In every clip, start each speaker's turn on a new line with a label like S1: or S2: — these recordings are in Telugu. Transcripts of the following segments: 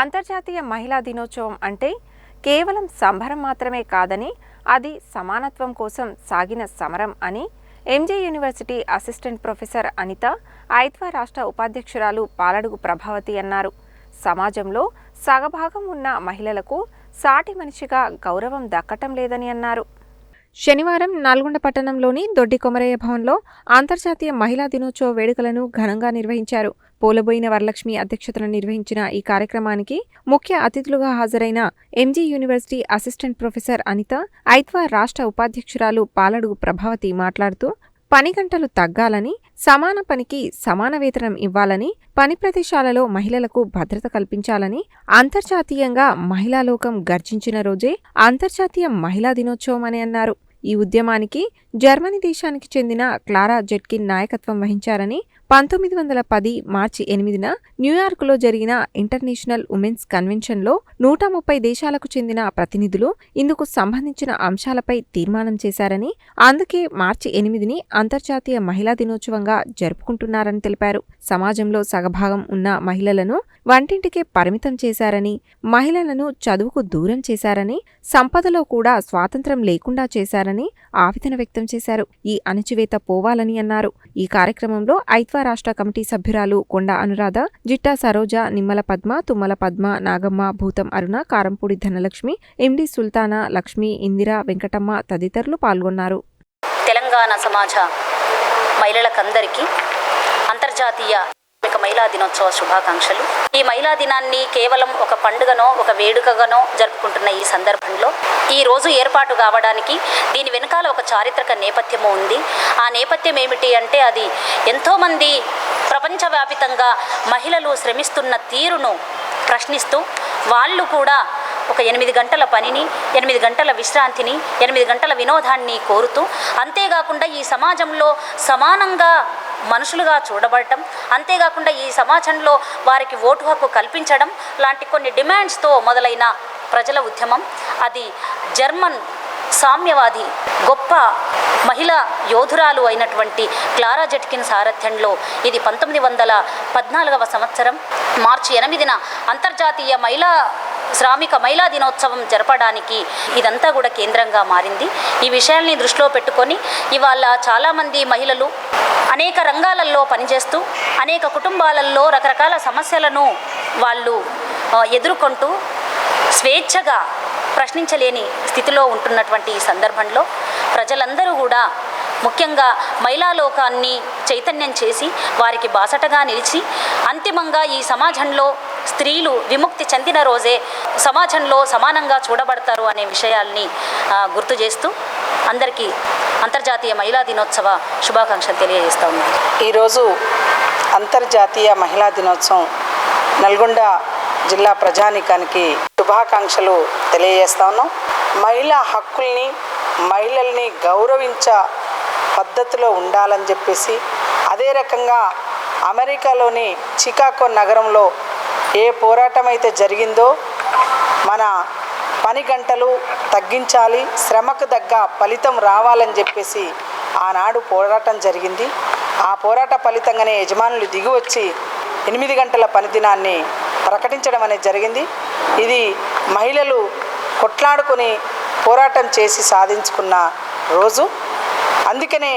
S1: అంతర్జాతీయ మహిళా దినోత్సవం అంటే కేవలం సంబరం మాత్రమే కాదని అది సమానత్వం కోసం సాగిన సమరం అని MJ university assistant professor Anitha ఐత్వా రాష్ట్ర ఉపాధ్యక్షురాలు పాలడుగు ప్రభావతి అన్నారు. సమాజంలో సగభాగం ఉన్న మహిళలకు సాటి మనిషిగా గౌరవం దక్కటం లేదని అన్నారు. శనివారం నల్గొండ పట్టణంలోని దొడ్డి కొమరయ్య భవన్లో అంతర్జాతీయ మహిళా దినోత్సవ వేడుకలను ఘనంగా నిర్వహించారు. పోలబోయిన వరలక్ష్మి అధ్యక్షతన నిర్వహించిన ఈ కార్యక్రమానికి ముఖ్య అతిథులుగా హాజరైన MG university assistant professor Anitha ఐత్వా రాష్ట్ర ఉపాధ్యక్షురాలు పాలడుగు ప్రభావతి మాట్లాడుతూ పని గంటలు తగ్గాలని సమాన పనికి సమాన వేతనం ఇవ్వాలని పని ప్రదేశాలలో మహిళలకు భద్రత కల్పించాలని అంతర్జాతీయంగా మహిళా లోకం గర్జించిన రోజే అంతర్జాతీయ మహిళా దినోత్సవం అని అన్నారు. ఈ ఉద్యమానికి జర్మనీ దేశానికి చెందిన క్లారా జెట్కిన్ నాయకత్వం వహించారని పంతొమ్మిది వందల పది మార్చి ఎనిమిదిన న్యూయార్క్లో జరిగిన ఇంటర్నేషనల్ ఉమెన్స్ కన్వెన్షన్లో నూట ముప్పై దేశాలకు చెందిన ప్రతినిధులు ఇందుకు సంబంధించిన అంశాలపై తీర్మానం చేశారని అందుకే మార్చి ఎనిమిదిని అంతర్జాతీయ మహిళా దినోత్సవంగా జరుపుకుంటున్నారని తెలిపారు. సమాజంలో సగభాగం ఉన్న మహిళలను వంటింటికే పరిమితం చేశారని మహిళలను చదువుకు దూరం చేశారని సంపదలో కూడా స్వాతంత్రం లేకుండా చేశారని ఆవేదన వ్యక్తం చేశారు. ఈ అణచివేత పోవాలని అన్నారు. ఈ కార్యక్రమంలో ఐత్వా రాష్ట్ర కమిటీ సభ్యురాలు కొండ అనురాధ జిట్టా సరోజ నిమ్మల పద్మ తుమ్మల పద్మ నాగమ్మ భూతం అరుణ కారంపూడి ధనలక్ష్మి ఎండి సుల్తానా లక్ష్మి ఇందిర వెంకటమ్మ తదితరులు పాల్గొన్నారు.
S2: తెలంగాణ సమాజ మహిళలకందరికీ అంతర్జాతీయ మహిళా దినోత్సవ శుభాకాంక్షలు. ఈ మహిళా దినాన్ని కేవలం ఒక పండుగనో ఒక వేడుకగానో జరుపుకుంటున్న ఈ సందర్భంలో ఈ రోజు ఏర్పాటు కావడానికి దీని వెనకాల ఒక చారిత్రక నేపథ్యము ఉంది. ఆ నేపథ్యం ఏమిటి అంటే అది ఎంతోమంది ప్రపంచవ్యాపితంగా మహిళలు శ్రమిస్తున్న తీరును ప్రశ్నిస్తూ వాళ్ళు కూడా ఒక ఎనిమిది గంటల పనిని ఎనిమిది గంటల విశ్రాంతిని ఎనిమిది గంటల వినోదాన్ని కోరుతూ అంతేకాకుండా ఈ సమాజంలో సమానంగా మనుషులుగా చూడబడటం. అంతేకాకుండా ఈ సమాజంలో వారికి ఓటు హక్కు కల్పించడం లాంటి కొన్ని డిమాండ్స్తో మొదలైన ప్రజల ఉద్యమం. అది జర్మన్ సామ్యవాది గొప్ప మహిళా యోధురాలు అయినటువంటి క్లారా జట్కిన్ సారథ్యంలో ఇది పంతొమ్మిది వందల పద్నాలుగవ సంవత్సరం మార్చి ఎనిమిదిన అంతర్జాతీయ మహిళా శ్రామిక మహిళా దినోత్సవం జరపడానికి ఇదంతా కూడా కేంద్రంగా మారింది. ఈ విషయాల్ని దృష్టిలో పెట్టుకొని ఇవాళ చాలామంది మహిళలు అనేక రంగాలలో పనిచేస్తూ అనేక కుటుంబాలలో రకరకాల సమస్యలను వాళ్ళు ఎదుర్కొంటూ స్వేచ్ఛగా ప్రశ్నించలేని స్థితిలో ఉంటున్నటువంటి ఈ సందర్భంలో ప్రజలందరూ కూడా ముఖ్యంగా మహిళా లోకాన్ని చైతన్యం చేసి వారికి బాసటగా నిలిచి అంతిమంగా ఈ సమాజంలో స్త్రీలు విముక్తి చెందిన రోజే సమాజంలో సమానంగా చూడబడతారు అనే విషయాల్ని గుర్తు చేస్తూ అందరికీ అంతర్జాతీయ మహిళా దినోత్సవ శుభాకాంక్షలు తెలియజేస్తా ఉన్నాను.
S3: ఈరోజు అంతర్జాతీయ మహిళా దినోత్సవం నల్గొండ జిల్లా ప్రజానీకానికి శుభాకాంక్షలు తెలియజేస్తా ఉన్నాం. మహిళా హక్కుల్ని మహిళల్ని గౌరవించ పద్ధతిలో ఉండాలని చెప్పేసి అదే రకంగా అమెరికాలోని చికాగో నగరంలో ఏ పోరాటం అయితే జరిగిందో మన పని గంటలు తగ్గించాలి శ్రమకు తగ్గ ఫలితం రావాలని చెప్పేసి ఆనాడు పోరాటం జరిగింది. ఆ పోరాట ఫలితంగానే యజమానులు దిగివచ్చి ఎనిమిది గంటల పని దినాన్ని ప్రకటించడం అనేది జరిగింది. ఇది మహిళలు కొట్లాడుకొని పోరాటం చేసి సాధించుకున్న రోజు. అందుకనే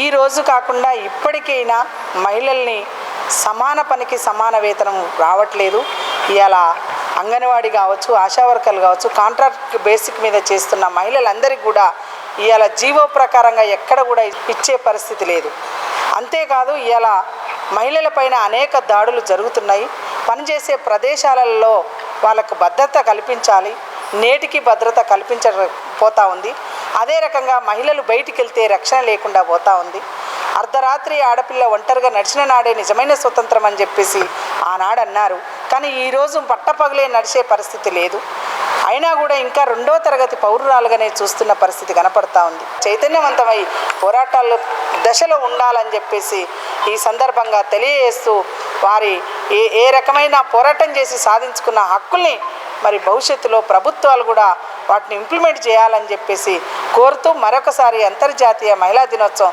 S3: ఈ రోజు కాకుండా ఇప్పటికైనా మహిళల్ని సమాన పనికి సమాన వేతనం రావట్లేదు. ఇలా అంగన్వాడీ కావచ్చు ఆశా వర్కర్లు కావచ్చు కాంట్రాక్ట్ బేసిక్ మీద చేస్తున్న మహిళలందరికీ కూడా ఇవాళ జీవో ప్రకారంగా ఎక్కడ కూడా ఇచ్చే పరిస్థితి లేదు. అంతేకాదు ఇవాళ మహిళలపైన అనేక దాడులు జరుగుతున్నాయి. పనిచేసే ప్రదేశాలలో వాళ్ళకు భద్రత కల్పించాలి నేటికి భద్రత కల్పించకపోతా ఉంది. అదే రకంగా మహిళలు బయటికి వెళ్తే రక్షణ లేకుండా పోతా ఉంది. అర్ధరాత్రి ఆడపిల్ల ఒంటరిగా నడిచిన నాడే నిజమైన స్వతంత్రం అని చెప్పేసి ఆనాడు అన్నారు. కానీ ఈరోజు పట్టపగలే నడిచే పరిస్థితి లేదు. అయినా కూడా ఇంకా రెండో తరగతి పౌరురాలుగానే చూస్తున్న పరిస్థితి కనపడతా ఉంది. చైతన్యవంతమై పోరాటాల్లో దశలో ఉండాలని చెప్పేసి ఈ సందర్భంగా తెలియజేస్తూ వారి ఏ ఏ రకమైన పోరాటం చేసి సాధించుకున్న హక్కుల్ని మరి భవిష్యత్తులో ప్రభుత్వాలు కూడా వాటిని ఇంప్లిమెంట్ చేయాలని చెప్పేసి కోరుతూ మరొకసారి అంతర్జాతీయ మహిళా దినోత్సవం